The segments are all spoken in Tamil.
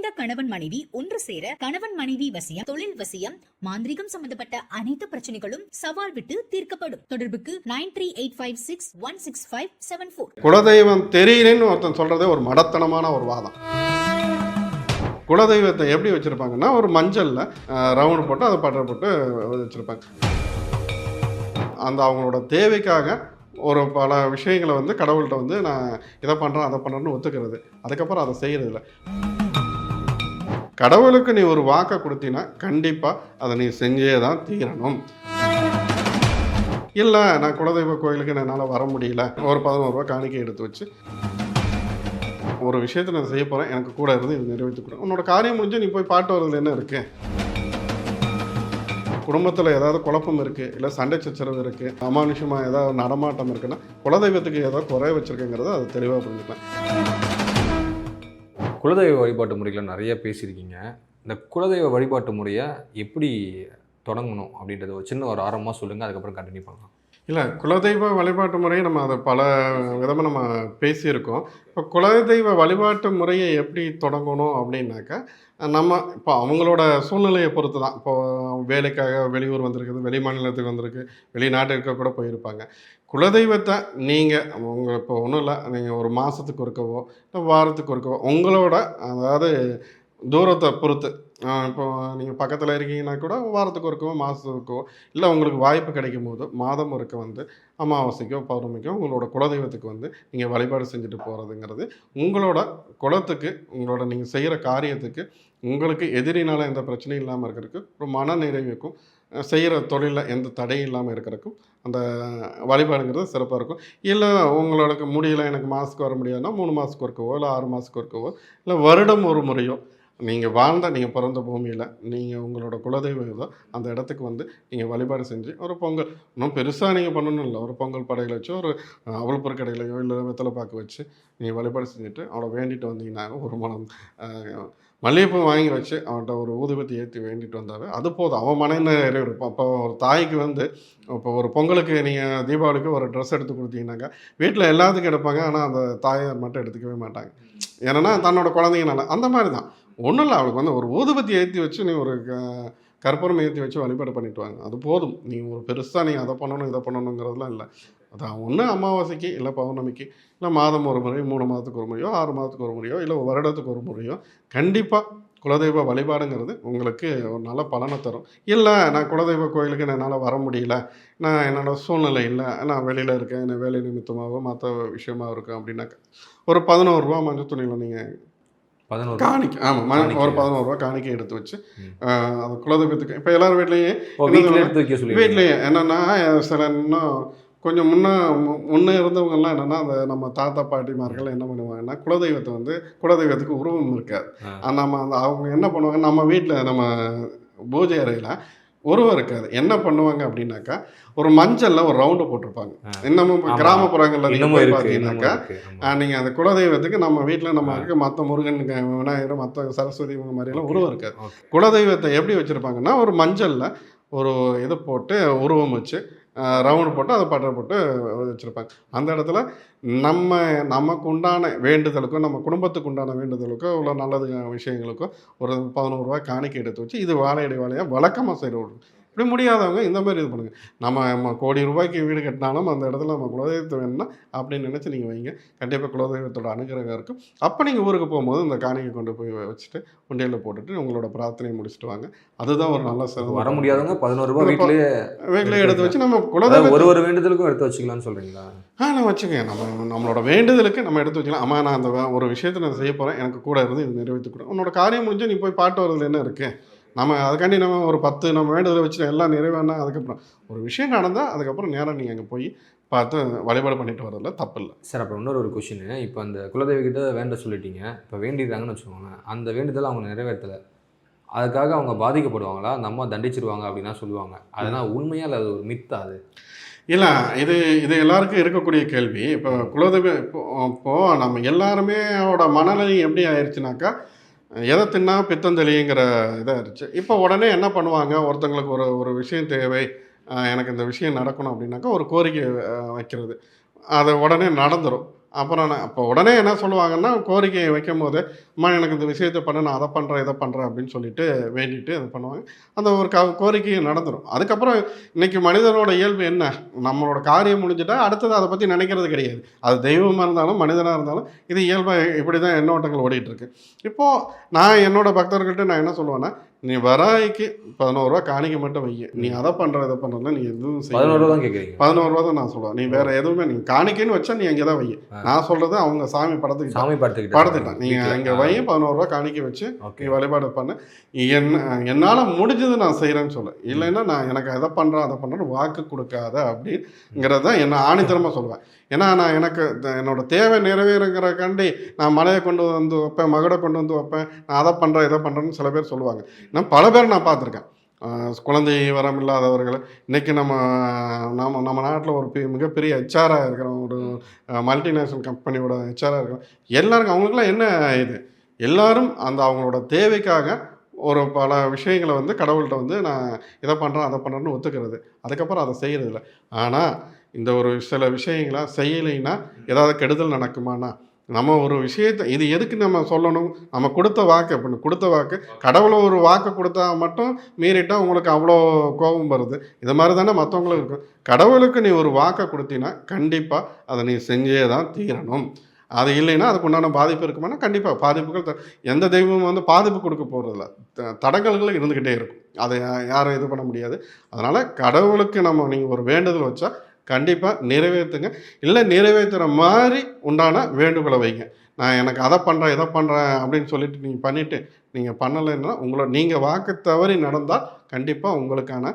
பிரிந்த கணவன் மனைவி ஒன்று சேர கணவன் மனைவி வசியம் தொழில் வசியம் மாந்திரிகம் சம்பந்தப்பட்ட அனைத்து பிரச்சனைகளும் சவால் விட்டு தீர்க்கப்படும். தொடர்புக்கு nine three eight five six one six five seven four. குலதெய்வம் தெரியலன்னு ஒருத்தன் சொல்றதே ஒரு மடத்தனமான ஒரு வாதம். குலதெய்வத்தை எப்படி வச்சுருப்பாங்கன்னா ஒரு மஞ்சளில் ரவுண்டு போட்டு அதை பட்டை போட்டு வச்சுருப்பாங்க. அந்த அவங்களோட தேவைக்காக ஒரு பல விஷயங்களை வந்து கடவுள்கிட்ட வந்து நான் இதை பண்ணுறேன் அதை பண்ணுறேன்னு ஒத்துக்கிறது. அதுக்கப்புறம் அதை செய்கிறதில்ல கடவுளுக்கு நீ ஒரு வாக்கை கொடுத்தீங்கன்னா கண்டிப்பாக அதை நீ செஞ்சே தான் தீரணும். இல்லை நான் குலதெய்வ கோயிலுக்கு என்னால் வர முடியல. ஒரு பதினோருவா காணிக்கை எடுத்து வச்சு ஒரு விஷயத்தை நான் செய்ய போகிறேன் எனக்கு கூட இருந்து இது நிறைவேற்றி கொடு உன்னோட காரியம் முடிஞ்சு நீ போய் பாட்டு வர்றதுல என்ன இருக்குது குடும்பத்தில் ஏதாவது குழப்பம் இருக்குது இல்லை சண்டை சச்சரவு இருக்குது அமானுஷமாக ஏதாவது நடமாட்டம் இருக்குன்னா குலதெய்வத்துக்கு ஏதாவது குறை வச்சுருக்கேங்கிறத அது தெளிவாக புரிஞ்சுக்கலாம். குலதெய்வ வழிபாட்டு முறைகளை நிறைய பேசியிருக்கீங்க. இந்த குலதெய்வ வழிபாட்டு முறையை எப்படி தொடங்கணும் அப்படின்றத ஒரு சின்ன ஒரு ஆரம்பமாக சொல்லுங்கள் அதுக்கப்புறம் கண்டினியூ பண்ணலாம். இல்லை குலதெய்வ வழிபாட்டு முறையை நம்ம அதை பல விதமாக நம்ம பேசியிருக்கோம். இப்போ குலதெய்வ வழிபாட்டு முறையை எப்படி தொடங்கணும் அப்படின்னாக்கா நம்ம இப்போ அவங்களோட சூழ்நிலையை பொறுத்து தான் இப்போது வேலைக்காக வெளியூர் வந்திருக்குது வெளி மாநிலத்துக்கு வந்திருக்கு வெளிநாட்டுக்கு கூட போயிருப்பாங்க. குலதெய்வத்தை நீங்கள் உங்கள் இப்போ ஒன்றும் இல்லை. நீங்கள் ஒரு மாதத்துக்கு ஒருக்கவோ இல்லை வாரத்துக்கு ஒருக்கவோ உங்களோட அதாவது தூரத்தை பொறுத்து. இப்போ நீங்கள் பக்கத்தில் இருக்கீங்கன்னா கூட வாரத்துக்கு ஒருக்கவோ மாதத்துக்கோ இல்லை உங்களுக்கு வாய்ப்பு கிடைக்கும் போது மாதம் ஒருக்க வந்து அமாவாசைக்கோ பௌர்ணமிக்கோ உங்களோட குலதெய்வத்துக்கு வந்து நீங்கள் வழிபாடு செஞ்சுட்டு போகிறதுங்கிறது உங்களோட குலத்துக்கு உங்களோட நீங்கள் செய்கிற காரியத்துக்கு உங்களுக்கு எதிரினால் எந்த பிரச்சனையும் இல்லாமல் இருக்கிறதுக்கு ஒரு மன நிறைவுக்கும் செய்கிற தொழிலில் எந்த தடையும் இல்லாமல் இருக்கிறக்கும் அந்த வழிபாடுங்கிறது சிறப்பாக இருக்கும். இல்லை உங்களோட முடியல எனக்கு மாதத்துக்கு வர முடியாதுன்னா மூணு மாதத்துக்கு ஒருக்கவோ இல்லை ஆறு மாதத்துக்கு ஒருக்கவோ இல்லை வருடம் ஒரு முறையோ நீங்கள் வாழ்ந்த நீங்கள் பிறந்த பூமியில் நீங்கள் உங்களோட குலதெய்வம் ஏதோ அந்த இடத்துக்கு வந்து நீங்கள் வழிபாடு செஞ்சு ஒரு பொங்கல் இன்னும் பெருசாக நீங்கள் பண்ணணும் இல்லை. ஒரு பொங்கல் படையில் வச்சு ஒரு அவள் கடையிலையோ இல்லை வெத்தலை பாக்கு வச்சு நீங்கள் வழிபாடு செஞ்சுட்டு அவளை வேண்டிட்டு வந்தீங்கன்னா ஒரு மனம் மல்லிகைப்பூ வாங்கி வச்சு அவன்கிட்ட ஒரு ஊதுபத்தி ஏற்றி வேண்டிட்டு வந்தாவே அது போதும். அவன் மன நிறைவு இப்போ ஒரு தாய்க்கு வந்து இப்போ ஒரு பொங்கலுக்கு நீங்கள் தீபாவளிக்கு ஒரு ட்ரெஸ் எடுத்து கொடுத்தீங்கன்னாக்கா வீட்டில் எல்லாத்துக்கும் எடுப்பாங்க. ஆனால் அந்த தாயார் மட்டும் எடுத்துக்கவே மாட்டாங்க. ஏன்னா தன்னோட குழந்தைங்கனால. அந்த மாதிரி தான் ஒன்றும் இல்லை. அவளுக்கு வந்து ஒரு ஊதுபத்தி ஏற்றி வச்சு நீ ஒரு க- கற்பூரம் ஏற்றி வச்சு வழிபாடு பண்ணிட்டு வாங்க. அது போதும். நீ ஒரு பெருசாக நீங்கள் அதை பண்ணணும் இதை பண்ணணுங்கிறதுலாம் இல்லை. அதான் ஒன்று அமாவாசைக்கு இல்லை பௌர்ணமிக்கு இல்லை மாதம் ஒரு முறை மூணு மாதத்துக்கு ஒரு முறையோ ஆறு மாதத்துக்கு ஒரு முறையோ இல்லை வருடத்துக்கு ஒரு முறையோ கண்டிப்பாக குலதெய்வ வழிபாடுங்கிறது உங்களுக்கு ஒரு நல்ல பலனை தரும். இல்லை நான் குலதெய்வ கோயிலுக்கு என்னால் வர முடியல நான் என்னோட சூழ்நிலை இல்லை நான் வெளியில் இருக்கேன் என்ன வேலை நிமித்தமாகவோ மற்ற விஷயமா இருக்கேன் அப்படின்னாக்கா ஒரு பதினோரு ரூபா மஞ்சள் துணியில் நீங்கள் பதினோரு காணிக்கை ஆமாம். ஒரு பதினோரு ரூபா காணிக்கை எடுத்து வச்சு அது குலதெய்வத்துக்கு இப்போ எல்லார் வீட்லேயும் வீட்லேயே என்னென்னா சில இன்னும் கொஞ்சம் முன்னே முன்னே இருந்தவங்கெல்லாம் என்னென்னா அந்த நம்ம தாத்தா பாட்டிமார்கள் என்ன பண்ணுவாங்கன்னா குலதெய்வத்தை வந்து குலதெய்வத்துக்கு உருவம் இருக்காது நம்ம அந்த அவங்க என்ன பண்ணுவாங்க நம்ம வீட்டில் நம்ம பூஜை அறையில் உருவம் இருக்காது என்ன பண்ணுவாங்க அப்படின்னாக்கா ஒரு மஞ்சளில் ஒரு ரவுண்டு போட்டிருப்பாங்க. இன்னமும். கிராமப்புறங்களில் இன்னமும் பார்த்தீங்கன்னாக்கா. நீங்கள் அந்த குலதெய்வத்துக்கு நம்ம வீட்டில் நம்ம மற்ற முருகன் விநாயகர் மற்ற சரஸ்வதி இவங்க மாதிரிலாம். உருவம் இருக்காது. குலதெய்வத்தை எப்படி வச்சுருப்பாங்கன்னா ஒரு மஞ்சளில் ஒரு இது போட்டு உருவம் வச்சு ரவுண்டு போட்டு அதை பட்டை போட்டு வச்சுருப்பாங்க. அந்த இடத்துல நம்ம நமக்கு உண்டான வேண்டுதலுக்கும் நம்ம குடும்பத்துக்கு உண்டான வேண்டுதலுக்கோ உள்ள நல்லது விஷயங்களுக்கும் ஒரு பதினோரு ரூபாய் காணிக்கை எடுத்து வச்சு இது வாழையடி வாழையாக வழக்கமாக செய்கிற இப்படி முடியாதவங்க இந்த மாதிரி இது பண்ணுங்கள் நம்ம நம்ம கோடி ரூபாய்க்கு வீடு கட்டினாலும் அந்த இடத்துல நம்ம குலதெய்வத்தை வேணும்னா அப்படின்னு நினச்சி நீங்கள் வைங்க. கண்டிப்பாக குலதெய்வத்தோட அனுகிரகம் இருக்கும். அப்போ நீங்கள் ஊருக்கு போகும்போது இந்த காணிக்கை கொண்டு போய் வச்சுட்டு உண்டியலில் போட்டுட்டு உங்களோட பிரார்த்தனையை முடிச்சுட்டு வாங்க. அதுதான் ஒரு நல்ல சிறந்த வர முடியாதவங்க பதினோரு ரூபாய் ஒரு ப- வீட்லயே வீட்டில் எடுத்து வச்சு நம்ம அதாவது குலதெய்வ ஒரு ஒரு வேண்டுதலுக்கும் எடுத்து வச்சுக்கலாம்னு சொல்றீங்களா? ஆ நான் வச்சுக்கேன். நம்ம நம்மளோட வேண்டுதலுக்கு நம்ம எடுத்து வச்சுக்கலாம். அம்மா நான் அந்த ஒரு விஷயத்தை நான் செய்ய போகிறேன் எனக்கு கூட இருந்து இது நிறைவேற்றி கொடு உன்னோட காரியம் முடிஞ்சு நீ போய் பாட்டு வர்றதுல என்ன இருக்குது நம்ம அதுக்காண்டி நம்ம ஒரு பத்து நம்ம வேண்டுதலை வச்சு எல்லாம் நிறைவேறினா அதுக்கப்புறம் ஒரு விஷயம் நடந்தால் அதுக்கப்புறம் நேராக நீங்கள் அங்கே போய் பார்த்து வழிபாடு பண்ணிட்டு வரதுல தப்பு இல்லை சார் அப்புறம் இன்னொரு ஒரு கொஷின் இப்போ அந்த குலதெய்வ கிட்ட வேண்ட சொல்லிட்டீங்க. இப்போ வேண்டிடுறாங்கன்னு வச்சுக்கோங்களேன். அந்த வேண்டுதலை அவங்க நிறைவேற்றலை. அதுக்காக அவங்க பாதிக்கப்படுவாங்களா? அந்த அம்மா தண்டிச்சிருவாங்க அப்படின்னா சொல்லுவாங்க. அதனால் உண்மையா இல்லை அது ஒரு மித்தா அது? இல்லை இது இது எல்லாருக்கும் இருக்கக்கூடிய கேள்வி. இப்போ குலதெய்வ இப்போ இப்போது நம்ம எல்லாருமே அவரோட மனநிலை எப்படி ஆயிடுச்சுனாக்கா எதை தின்னா பித்தந்தளிங்கிற இருந்துச்சு. இப்போ உடனே என்ன பண்ணுவாங்க? ஒருத்தங்களுக்கு ஒரு ஒரு விஷயம் தேவை. எனக்கு இந்த விஷயம் நடக்கணும் அப்படின்னாக்கா ஒரு கோரிக்கை வைக்கிறது. அது உடனே நடந்துடும் அப்புறம் நான் அப்போ உடனே என்ன சொல்லுவாங்கன்னா கோரிக்கையை வைக்கும் போது அம்மா எனக்கு இந்த விஷயத்தை பண்ணு நான் அதை பண்ணுறேன் இதை பண்ணுறேன் அப்படின்னு சொல்லிட்டு வேண்டிட்டு இது பண்ணுவாங்க. அந்த ஒரு க கோரிக்கையும் நடந்துடும் அதுக்கப்புறம் இன்றைக்கி மனிதனோட இயல்பு என்ன? நம்மளோட காரியம் முடிஞ்சிட்டா அடுத்தது அதை பற்றி நினைக்கிறது கிடையாது. அது தெய்வமாக இருந்தாலும் மனிதனாக இருந்தாலும் இது இயல்பாக இப்படி தான் எண்ணோட்டங்கள் ஓடிட்டுருக்கு இப்போது நான் என்னோடய பக்தர்கள்ட்ட நான் என்ன சொல்லுவேன்னா நீ வராய்க்கு பதினோரு ரூபா காணிக்க மட்டும் வை நீ அதை பண்ணுற இதை பண்ணுறதுல நீ எதுவும் செய்ய பதினோரு ரூபா தான் கேட்குறீங்க பதினோரு ரூபா தான் நான் சொல்லுவேன். நீ வேற எதுவுமே நீ காணிக்கைன்னு வச்சா நீ அங்கே தான் வை ஆ. நான் சொல்றது அவங்க சாமி படத்துக்கு சாமி படத்துக்கிட்ட. படத்துட்டான் நீங்க அங்கே வை பதினோரு ரூபா காணிக்க வச்சு நீ வழிபாடு பண்ணு. என்ன என்னால் முடிஞ்சது நான் செய்கிறேன்னு சொல்ல. இல்லைன்னா நான் எனக்கு எதை பண்ணுறேன் அதை பண்ணுறேன்னு வாக்கு கொடுக்காத அப்படிங்கிறத தான் என்ன ஆணித்தரமாக சொல்லுவேன். ஏன்னா நான் எனக்கு என்னோட தேவை நிறைவேறுங்கிறக்காண்டி நான் மலையை கொண்டு வந்து வைப்பேன் மகடை கொண்டு வந்து வைப்பேன். நான் அதை பண்ணுறேன் இதை பண்ணுறேன்னு சில பேர் சொல்லுவாங்க. நான் பல பேர் நான் பார்த்துருக்கேன். குழந்தை வரம் இல்லாதவர்கள் இன்றைக்கி நம்ம நம்ம நம்ம நாட்டில் ஒரு பெ- மிகப்பெரிய ஹெச்ஆராக இருக்கிற ஒரு மல்டிநேஷ்னல் கம்பெனியோட ஹெச்ஆராக இருக்கிற எல்லாருக்கும் அவங்களுக்குலாம் என்ன இது? எல்லாரும் அந்த அவங்களோட தேவைக்காக ஒரு பல விஷயங்களை வந்து கடவுள்கிட்ட வந்து நான் இதை பண்ணுறேன் அதை பண்ணுறேன்னு ஒத்துக்கிறது. அதுக்கப்புறம் அதை செய்கிறதில்ல ஆனால் இந்த ஒரு சில விஷயங்களை செய்யலைன்னா ஏதாவது கெடுதல் நடக்குமானா நம்ம ஒரு விஷயத்தை இது எதுக்கு நம்ம சொல்லணும்? நம்ம கொடுத்த வாக்கு அப்படின்னு கொடுத்த வாக்கு கடவுளை ஒரு வாக்கு கொடுத்தா மட்டும் மீறிட்டால் உங்களுக்கு அவ்வளோ கோபம் வருது. இது மாதிரி தானே மற்றவங்களுக்கு இருக்கும். கடவுளுக்கு நீ ஒரு வாக்கை கொடுத்தீங்கன்னா கண்டிப்பாக அதை நீ செஞ்சே தான் தீரணும். அது இல்லைன்னா அதுக்கு உண்டான பாதிப்பு இருக்குமானா கண்டிப்பாக பாதிப்புகள் த- எந்த தெய்வமும் வந்து பாதிப்பு கொடுக்க போகிறதில்ல தடங்கல்கள் இருந்துக்கிட்டே இருக்கும். அதை யாரும் இது பண்ண முடியாது. அதனால் கடவுளுக்கு நம்ம நீங்கள் ஒரு வேண்டுதல் வச்சா கண்டிப்பாக நிறைவேற்றுங்க இல்லை நிறைவேற்றுற மாதிரி உண்டான வேண்டுகோளை வைங்க. நான் எனக்கு அதை பண்ணுறேன் இதை பண்ணுறேன் அப்படின்னு சொல்லிட்டு நீங்கள் பண்ணிவிட்டு நீங்கள் பண்ணலைன்னா உங்களை நீங்கள் வாக்கு தவறி நடந்தால் கண்டிப்பாக உங்களுக்கான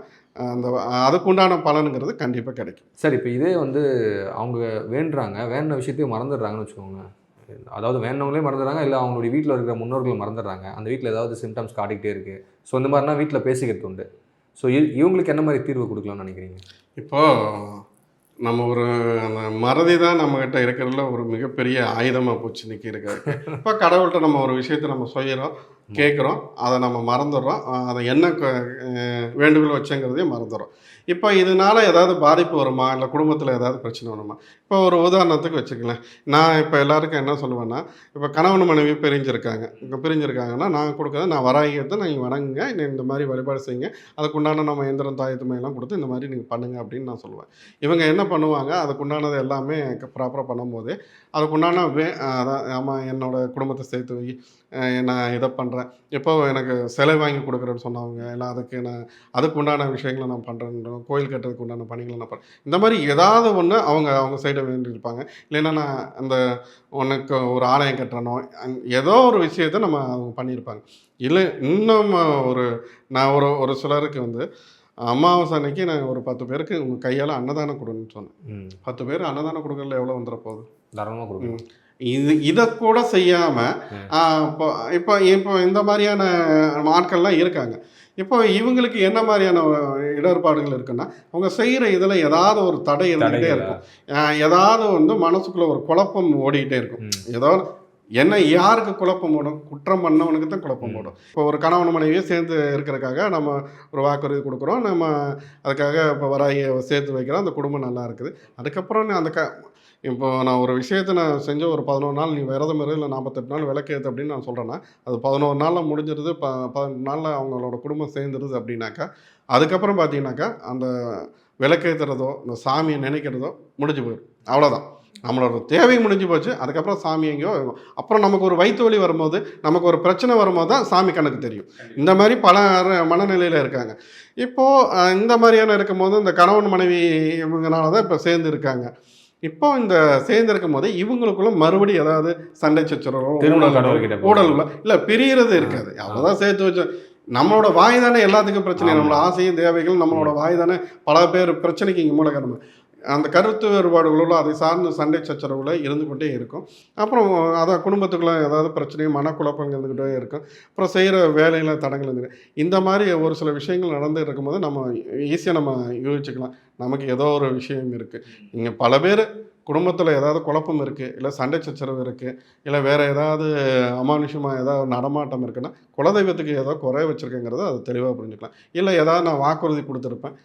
அந்த அதுக்குண்டான பலனுங்கிறது கண்டிப்பாக கிடைக்கும். சரி இப்போ இதே வந்து அவங்க வேண்டுறாங்க வேண்டின விஷயத்தையும் மறந்துடுறாங்கன்னு வச்சுக்கோங்க. அதாவது வேண்டவங்களே மறந்துடுறாங்க இல்லை அவங்களுடைய வீட்டில் இருக்கிற முன்னோர்கள் மறந்துடுறாங்க. அந்த வீட்டில் ஏதாவது சிம்டம்ஸ் காட்டிக்கிட்டே இருக்குது ஸோ இந்த மாதிரினா வீட்டில் பேசிக்கிறது உண்டு. ஸோ இவங்களுக்கு என்ன மாதிரி தீர்வு கொடுக்கலாம்னு நினைக்கிறீங்க? இப்போது நம்ம ஒரு அந்த மறதி தான் நம்மக்கிட்ட இருக்கிறதுல ஒரு மிகப்பெரிய ஆயுதமாக போச்சு நிற்கிருக்காரு இப்போ கடவுள்கிட்ட நம்ம ஒரு விஷயத்தை நம்ம செய்கிறோம் கேட்குறோம். அதை நம்ம மறந்துடுறோம். அதை என்ன வேண்டுகோள் வச்சங்கிறதையும் மறந்துடுறோம். இப்போ இதனால ஏதாவது பாதிப்பு வருமா? இல்லை குடும்பத்தில் ஏதாவது பிரச்சனை வருமா? இப்போ ஒரு உதாரணத்துக்கு வச்சுக்கலாம் நான் இப்போ எல்லாருக்கும் என்ன சொல்லுவேன்னா இப்போ கணவன் மனைவி பிரிஞ்சிருக்காங்க. இப்போ பிரிஞ்சிருக்காங்கன்னா நான் கொடுக்குறது நான் வராகியத்தை நீங்கள் வணங்குங்க. இந்த மாதிரி வழிபாடு செய்யுங்க. அதுக்குண்டான நம்ம எந்திரம் தாயத்துமையெல்லாம் கொடுத்து இந்த மாதிரி நீங்கள் பண்ணுங்கள் அப்படின்னு நான் சொல்லுவேன். இவங்க என்ன பண்ணுவாங்க? அதுக்குண்டானது எல்லாமே ப்ராப்பராக பண்ணும்போது அதுக்குண்டான வே அதான் ஆமாம் என்னோடய குடும்பத்தை சேர்த்து வை. நான் இதை பண்ணுறேன் இப்போ எனக்கு சிலை வாங்கி கொடுக்குறேன்னு சொன்னவங்க இல்லை அதுக்கு நான் அதுக்கு உண்டான விஷயங்களை நான் பண்ணுறேன் கோயில் கட்டுறதுக்கு உண்டான பணிகளை நான் பண்ணுறேன் இந்த மாதிரி ஏதாவது ஒன்று அவங்க அவங்க சைடை வேண்டியிருப்பாங்க. இல்லைன்னா நான் அந்த உனக்கு ஒரு ஆலயம் கட்டணும் ஏதோ ஒரு விஷயத்தை நம்ம அவங்க பண்ணியிருப்பாங்க. இல்லை இன்னும் ஒரு நான் ஒரு ஒரு சிலருக்கு வந்து அமாவாசை அன்னைக்கு நான் ஒரு பத்து பேருக்கு உங்கள் கையால் அன்னதானம் கொடுன்னு சொன்னேன். பத்து பேர் அன்னதானம் கொடுக்கறதுல எவ்வளோ வந்துட போகுது? தாராளமாக கொடுக்கணும் இது இதை கூட செய்யாமல். இப்போ இப்போ இப்போ இந்த மாதிரியான ஆட்கள்லாம் இருக்காங்க. இப்போ இவங்களுக்கு என்ன மாதிரியான இடர்பாடுகள் இருக்குன்னா அவங்க செய்கிற இதில் ஏதாவது ஒரு தடை இருந்துகிட்டே? இருக்கும். ஏதாவது வந்து மனசுக்குள்ள ஒரு குழப்பம் ஓடிக்கிட்டே இருக்கும். ஏதோ என்ன யாருக்கு குழப்பம் ஓடும்? குற்றம் பண்ணவனுக்கு தான் குழப்பம் ம். ஓடும். இப்போ ஒரு கணவன் மனைவியே சேர்ந்து இருக்கிறதுக்காக நம்ம ஒரு வாக்குறுதி கொடுக்குறோம். நம்ம அதுக்காக இப்போ வராகிய சேர்த்து வைக்கிறோம். அந்த குடும்பம் நல்லா இருக்குது. அதுக்கப்புறம் அந்த க இப்போ நான் ஒரு விஷயத்தை நான் செஞ்ச ஒரு பதினோரு நாள் நீ விரதம் இரு இல்லை நாற்பத்தெட்டு நாள் விளக்கேற்று அப்படின்னு நான் சொல்கிறேன்னா அது பதினோரு நாளில் முடிஞ்சிருது ப பதினெட்டு நாளில் அவங்களோட குடும்பம் சேர்ந்துருது அப்படின்னாக்கா அதுக்கப்புறம் பார்த்தீங்கன்னாக்கா அந்த விளக்கேற்றுறதோ இந்த சாமியை நினைக்கிறதோ முடிஞ்சு போயிடும் அவ்வளோதான் நம்மளோட தேவை முடிஞ்சு போச்சு அதுக்கப்புறம் சாமி எங்கேயோ. அப்புறம் நமக்கு ஒரு வயிற்று வலி வரும்போது நமக்கு ஒரு பிரச்சனை வரும்போது தான் சாமி கணக்கு தெரியும். இந்த மாதிரி பல மனநிலையில் இருக்காங்க. இப்போது இந்த மாதிரியான இருக்கும்போது இந்த கணவன் மனைவி இவங்கனால தான் இப்போ சேர்ந்து இருக்காங்க. இப்போ இந்த சேர்ந்து இருக்கும் போது இவங்களுக்குள்ள மறுபடியும் ஏதாவது சண்டை சச்சரவோ திருமண ஊழலோ, கடவுள்கிட்ட போறது. ஊழல்களோ இல்லை பிரியறது இருக்காது. அவ்வளோதான் சேர்த்து வச்ச. நம்மளோட வாய் தானே எல்லாத்துக்கும் பிரச்சனை. நம்மளோட ஆசையும் தேவைகள் நம்மளோட வாய் தானே பல பேர் பிரச்சனைக்கு இங்கே மூல காரணம் அந்த கருத்து வேறுபாடுகளோடு அதை சார்ந்த சண்டை சச்சரவுகளை இருந்து கொண்டே இருக்கும். அப்புறம் அதான் குடும்பத்துக்குள்ள ஏதாவது பிரச்சனையும் மனக்குழப்பங்கள் இருந்துக்கிட்டே இருக்கும். அப்புறம் செய்கிற வேலையில் தடங்கள் இருந்து இந்த மாதிரி ஒரு சில விஷயங்கள் நடந்து இருக்கும்போது நம்ம ஈஸியாக நம்ம யோசிச்சுக்கலாம். நமக்கு ஏதோ ஒரு விஷயம் இருக்குது இங்கே பல பேர் குடும்பத்தில் ஏதாவது குழப்பம் இருக்குது இல்லை சண்டை சச்சரவு இருக்குது இல்லை வேறு ஏதாவது அமானுஷமாக ஏதாவது நடமாட்டம் இருக்குன்னா குலதெய்வத்துக்கு ஏதோ குறை வச்சுருக்கேங்கிறத அதை தெளிவாக புரிஞ்சுக்கலாம். இல்லை ஏதாவது நான் வாக்குறுதி கொடுத்துருப்பேன்.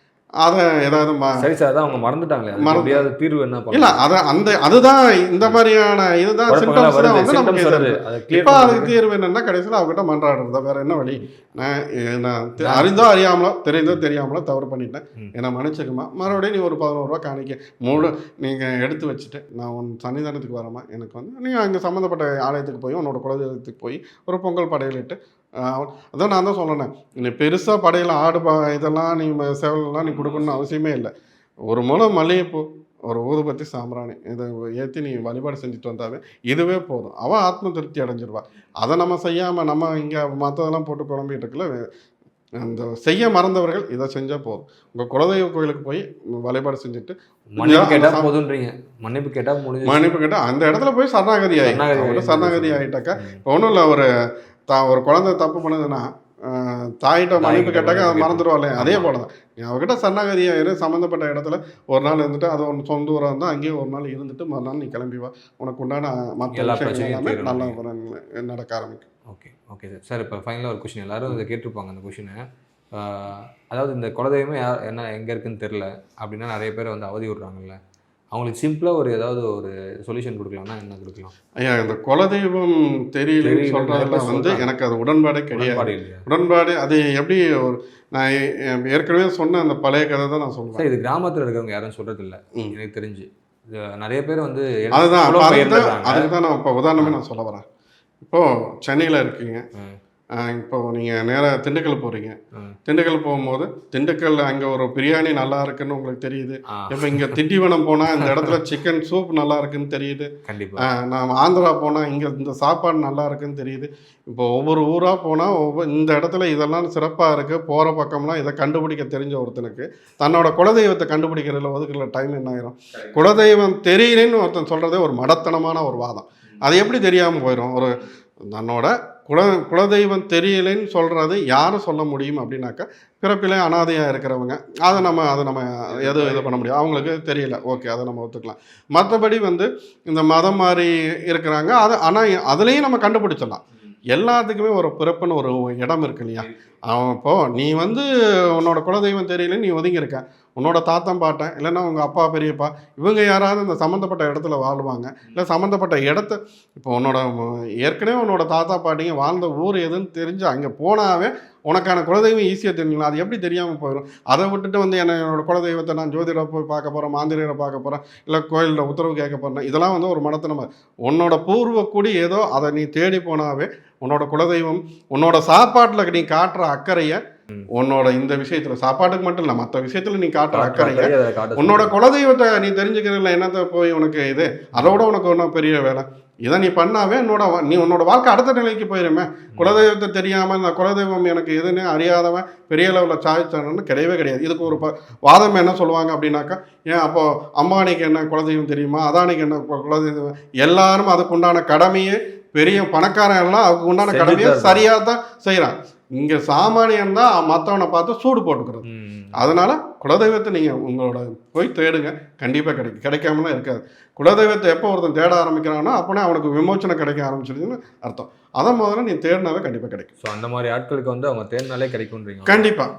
அதை ஏதாவது சரி சார் அதான் அவங்க மறந்துட்டாங்களே. அதுக்கு மறந்து- எப்படியாவது தீர்வு என்ன இல்ல பண்ணலாம் அது அந்த அதுதான் இந்த மாதிரியான இதுதான் சிம்டம்ஸ் தான் வந்து நமக்கு இப்போ அதுக்கு தீர்வு என்னன்னா கடைசியில் அவங்ககிட்ட மன்றாடுறது. வேற என்ன வழி? நான் நான் அறிந்தோ அறியாமலோ தெரிந்தோ தெரியாமலோ தவறு பண்ணிட்டேன். என்னை மன்னிச்சுக்குமா மறுபடியும் நீ ஒரு பதினோரு ரூபா காணிக்க. முழு நீங்கள் எடுத்து வச்சுட்டு நான் உன் சன்னிதானத்துக்கு வரமா எனக்கு வந்து நீங்கள் அங்கே சம்மந்தப்பட்ட ஆலயத்துக்கு போய் உன்னோட குலதெய்வத்துக்கு போய் ஒரு பொங்கல் படையலிட்டு அதான் நான் தான் சொன்னேன் நீ பெருசாக படையல் ஆடு பா இதெல்லாம் நீ சேவலெல்லாம் நீ கொடுக்கணும்னு அவசியமே இல்லை. ஒரு முளம் மல்லிகைப்பூ ஒரு ஊதுபத்தி சாம்பிராணி இதை ஏற்றி நீ வழிபாடு செஞ்சுட்டு வந்தாவே இதுவே போதும். அவள் ஆத்ம திருப்தி அடைஞ்சிருவா. அதை நம்ம செய்யாமல் நம்ம இங்கே மற்றதெல்லாம் போட்டு குழம்பிட்டு இருக்கல அந்த செய்ய மறந்தவர்கள் இதை செஞ்சால் போதும். உங்கள் குலதெய்வ கோயிலுக்கு போய் வழிபாடு செஞ்சுட்டு மன்னிப்பு அந்த கேட்டா சா- போதுன்றீங்க. மன்னிப்பு கேட்டால் அந்த இடத்துல போய் சரணாகதி ஆகி சரணாகதி ஆகிட்டாக்கா இப்போ ஒன்றும் இல்லை ஒரு தா ஒரு குழந்தை தப்பு பண்ணுதுன்னா தாயிட்ட மன்னிப்பு கேட்டாக்க மன்னிப்பு மறந்துடுவாள் அதே ஆமா. போல தான். நீ அவகிட்ட சரணாகதி ஆயிரு சம்மந்தப்பட்ட இடத்துல ஒரு நாள் இருந்துட்டு அது ஒன்று சொந்த ஊராக இருந்தால் அங்கேயே ஒரு நாள் இருந்துட்டு மறுநாள் நீ கிளம்பி வா. உனக்கு உண்டான மற்ற விஷயங்கள் எல்லாமே நல்லா நடக்க ஆரம்பிக்கும். Okay okay sir. சார் இப்போ ஃபைனலாக ஒரு கொஷின் எல்லாரும் இதை கேட்டிருப்பாங்க அந்த கொஷினை அதாவது இந்த குலதெய்வமே யார் என்ன எங்கே இருக்குன்னு தெரில அப்படின்னா நிறைய பேர் வந்து அவதி விடுறாங்கல்ல. அவங்களுக்கு சிம்பிளாக ஒரு ஏதாவது ஒரு சொல்யூஷன் கொடுக்கலாம்னா என்ன கொடுக்கலாம்? ஐயா இந்த குலதெய்வம் தெரியலன்னு பேர் வந்து. எனக்கு அது உடன்பாடே கிடையாது. உடன்பாடு அது எப்படி ஒரு நான் ஏற்கனவே சொன்ன அந்த பழைய கதை தான் நான் சொல்றேன் சார் இது கிராமத்தில் இருக்கிறவங்க யாரும் சொல்றது இல்ல. எனக்கு தெரிஞ்சு. நிறைய பேர் வந்து அதுதான் அதுக்கு தான் நான் இப்போ உதாரணமே நான் சொல்ல வரேன். இப்போ சென்னையில் இருக்கீங்க. இப்போ நீங்கள் நேராக திண்டுக்கல் போகிறீங்க. திண்டுக்கல் போகும்போது திண்டுக்கல் அங்கே ஒரு பிரியாணி நல்லா இருக்குன்னு உங்களுக்கு தெரியுது. இப்போ இங்கே திண்டிவனம் போனால் இந்த இடத்துல சிக்கன் சூப் நல்லா இருக்குன்னு தெரியுது. கண்டிப்பா. ஆஹ் நான் ஆந்திரா போனால் இங்கே இந்த சாப்பாடு நல்லா இருக்குன்னு தெரியுது. இப்போ ஒவ்வொரு ஊராக போனால் ஒவ்வொரு இந்த இடத்துல இதெல்லாம் சிறப்பாக இருக்குது போகிற பக்கம்லாம் இதை கண்டுபிடிக்க தெரிஞ்ச ஒருத்தனுக்கு தன்னோட குலதெய்வத்தை கண்டுபிடிக்கிறதுல ஒதுக்குற டைம் என்ன ஆயிரும்? குலதெய்வம் தெரியலன்னு ஒருத்தன் சொல்கிறதே ஒரு மடத்தனமான ஒரு வாதம். அது எப்படி தெரியாமல் போயிடும் ஒரு தன்னோட குல குலதெய்வம் தெரியலைன்னு சொல்கிறது யாரும் சொல்ல முடியும் அப்படின்னாக்கா பிறப்பிலே அனாதையாக இருக்கிறவங்க. அதை நம்ம அதை நம்ம எது இது பண்ண முடியும்? அவங்களுக்கு தெரியல. ஓகே அதை நம்ம ஒத்துக்கலாம். மற்றபடி வந்து இந்த மதம் மாதிரி இருக்கிறாங்க. அது ஆனால் அதுலேயும் நம்ம கண்டுபிடிச்சிடலாம். எல்லாத்துக்குமே ஒரு பிறப்புன்னு ஒரு இடம் இருக்கு இல்லையா? அவன் இப்போ நீ வந்து உன்னோட குலதெய்வம் தெரியல நீ ஒதுங்கியிருக்க. உன்னோட தாத்தன் பாட்டன் இல்லைன்னா உங்கள் அப்பா பெரியப்பா இவங்க யாராவது இந்த சம்மந்தப்பட்ட இடத்துல வாழ்வாங்க. இல்லை சம்மந்தப்பட்ட இடத்த இப்போ உன்னோட ஏற்கனவே உன்னோட தாத்தா பாட்டிங்க வாழ்ந்த ஊர் எதுன்னு தெரிஞ்சு அங்கே போனாவே உனக்கான குலதெய்வம் ஈஸியாக தெரிஞ்சுக்கலாம். அது எப்படி தெரியாமல் போயிடும் அதை விட்டுட்டு வந்து என்ன என்னோட குலதெய்வத்தை நான் ஜோதிடரை போய் பார்க்க போகிறேன் மாந்திரியரை பார்க்க போகிறேன் இல்லை கோயிலில் உத்தரவு கேட்க போகிறேன் இதெல்லாம் வந்து ஒரு மனத்தை நம்ம உன்னோட பூர்வ குடி ஏதோ அதை நீ தேடி போனாவே உன்னோட குலதெய்வம் உன்னோட சாப்பாட்டில் நீ காட்டுற அக்கறையை உன்னோட இந்த விஷயத்தில் சாப்பாட்டுக்கு மட்டும் இல்லை மற்ற விஷயத்தில் நீ காட்டுற காட்ட உன்னோட. குலதெய்வத்தை நீ தெரிஞ்சுக்கிறதுல என்னத்த போய் உனக்கு இது? அதோட உனக்கு ஒன்றும் பெரிய வேலை. இதை நீ பண்ணாவே என்னோட நீ உன்னோட வாழ்க்கை அடுத்த நிலைக்கு போயிருமே. குலதெய்வத்தை தெரியாமல் இந்த குலதெய்வம் எனக்கு எதுன்னு அறியாதவன் பெரிய லெவலில் சாய்ச்சானு கிடையவே கிடையாது. இதுக்கு ஒரு வாதம் என்ன சொல்லுவாங்க அப்படின்னாக்கா ஏன் அப்போ அம்பானிக்கு என்ன குலதெய்வம் தெரியுமா? அதானிக்கு என்ன குலதெய்வம்? எல்லாரும் அதுக்கு உண்டான கடமையே பெரிய பணக்காரன் எல்லாம் அதுக்கு உண்டான கடமையை. சரியாக தான் செய்கிறான் இங்கே சாமானியன் தான் மற்றவனை பார்த்து சூடு போட்டுக்கிறது. அதனால குலதெய்வத்தை நீங்கள் உங்களோட போய் தேடுங்க. கண்டிப்பாக கிடைக்கும் கிடைக்காமலாம் இருக்காது. குலதெய்வத்தை எப்போ ஒருத்தன் தேட ஆரம்பிக்கிறானோ அப்போனே அவனுக்கு விமோச்சனம் கிடைக்க ஆரம்பிச்சிருச்சுன்னு அர்த்தம். அதை முதல்ல நீ தேடினாவே கண்டிப்பாக கிடைக்கும். ஸோ அந்த மாதிரி ஆட்களுக்கு வந்து அவங்க தேர்னாலே கிடைக்கும்ன்றீங்க. கண்டிப்பாக